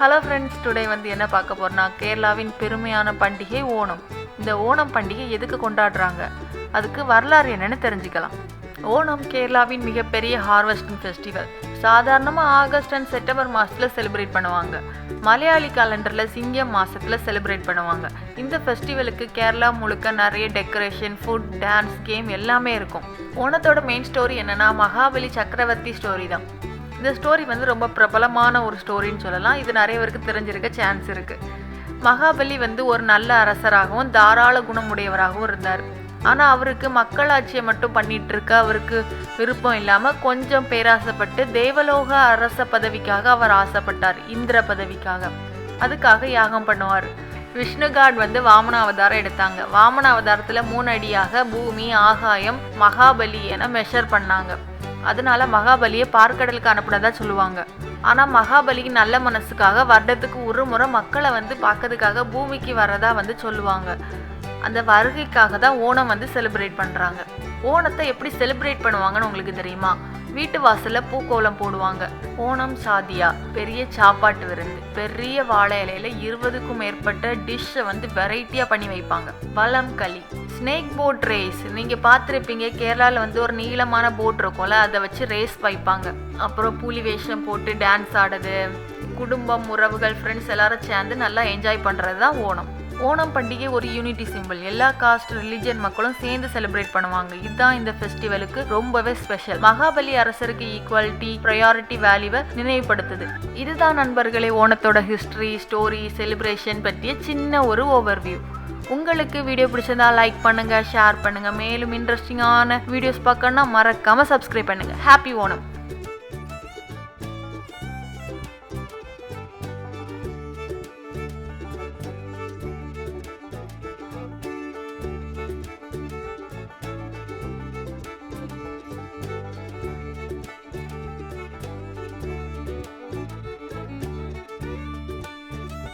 Hello friends today வந்து என்ன பார்க்க போறோம்னா கேரளாவின் பெருமையான பண்டிகை ஓணம். இந்த ஓணம் பண்டிகை எதுக்கு கொண்டாடுறாங்க? அதுக்கு வரலாறு என்னன்னு தெரிஞ்சுக்கலாம். ஓணம் கேரளாவின் மிகப்பெரிய ஹார்வெஸ்டிங் ஃபெஸ்டிவல் சாதாரணமாக ஆகஸ்ட் அண்ட் செப்டம்பர் மாதத்தில் செலிப்ரேட் பண்ணுவாங்க. மலையாளி காலண்டரில் சிங்கம் மாதத்தில் செலிப்ரேட் பண்ணுவாங்க. இந்த ஃபெஸ்டிவலுக்கு கேரளா முழுக்க நிறைய டெக்கரேஷன் ஃபுட் டான்ஸ் கேம் எல்லாமே இருக்கும். ஓணத்தோட மெயின் ஸ்டோரி என்னன்னா மகாபலி சக்கரவர்த்தி ஸ்டோரி தான். இந்த ஸ்டோரி வந்து ரொம்ப பிரபலமான ஒரு ஸ்டோரின்னு சொல்லலாம். இது நிறைய பேருக்கு தெரிஞ்சிருக்க சான்ஸ் இருக்குது மகாபலி வந்து ஒரு நல்ல அரசராகவும் தாராள குணமுடையவராகவும் இருந்தார். ஆனால் அவருக்கு மக்களாட்சியை மட்டும் பண்ணிட்டு இருக்க அவருக்கு விருப்பம் இல்லாமல் கொஞ்சம் பேராசைப்பட்டு தேவலோக அரச பதவிக்காக அவர் ஆசைப்பட்டார். இந்திர பதவிக்காக. அதுக்காக யாகம் பண்ணுவார். விஷ்ணுகாட் வந்து வாமன அவதாரம் எடுத்தாங்க. வாமன அவதாரத்தில் மூணு அடியாக பூமி ஆகாயம் மகாபலி என மெஷர் பண்ணாங்க. அதனால மகாபலியை பார்க்கடலுக்கு அனுப்புனதா சொல்லுவாங்க. ஆனா மகாபலியின் நல்ல மனசுக்காக வருடத்துக்கு ஒரு முறை மக்களை வந்து பார்க்கறதுக்காக பூமிக்கு வரதா வந்து சொல்லுவாங்க. அந்த வருகைக்காக தான் ஓணம் வந்து செலிப்ரேட் பண்றாங்க. ஓணத்தை எப்படி செலிப்ரேட் பண்ணுவாங்கன்னு உங்களுக்கு தெரியுமா? வீட்டு வாசல்ல பூக்கோலம் போடுவாங்க. ஓணம் சாதியா பெரிய சாப்பாட்டு விருந்து. பெரிய வாழை இலையில இருபதுக்கும் மேற்பட்ட டிஷ்ஷை வந்து வெரைட்டியா பண்ணி வைப்பாங்க. வளம் களி. ஸ்னேக் போட் ரேஸ் நீங்கள் பார்த்துருப்பீங்க கேரளாவில் வந்து ஒரு நீளமான போட் இருக்கும்ல அதை வச்சு ரேஸ் வைப்பாங்க. அப்புறம் புலி வேஷம் போட்டு டான்ஸ் ஆடுறது குடும்பம் உறவுகள் ஃப்ரெண்ட்ஸ் எல்லாரும் சேர்ந்து நல்லா என்ஜாய் பண்ணுறது தான் ஓணம். ஓணம் பண்டிகை ஒரு யூனிட்டி சிம்பிள் எல்லா காஸ்ட் ரிலிஜியன் மக்களும் சேர்ந்து செலிப்ரேட் பண்ணுவாங்க. இதுதான் இந்த ஃபெஸ்டிவலுக்கு ரொம்பவே ஸ்பெஷல் மகாபலி அரசருக்கு ஈக்குவாலிட்டி ப்ரையாரிட்டி வேல்யூவை நினைவுபடுத்துது. இதுதான் நண்பர்களே ஓணத்தோட ஹிஸ்டரி ஸ்டோரி செலிப்ரேஷன் பற்றிய சின்ன ஒரு ஓவர்வியூ உங்களுக்கு வீடியோ பிடிச்சிருந்தா லைக் பண்ணுங்கள் ஷேர் பண்ணுங்கள் மேலும் இன்ட்ரெஸ்டிங்கான வீடியோஸ் பார்க்கணுன்னா மறக்காமல் சப்ஸ்கிரைப் பண்ணுங்க. ஹாப்பி ஓணம்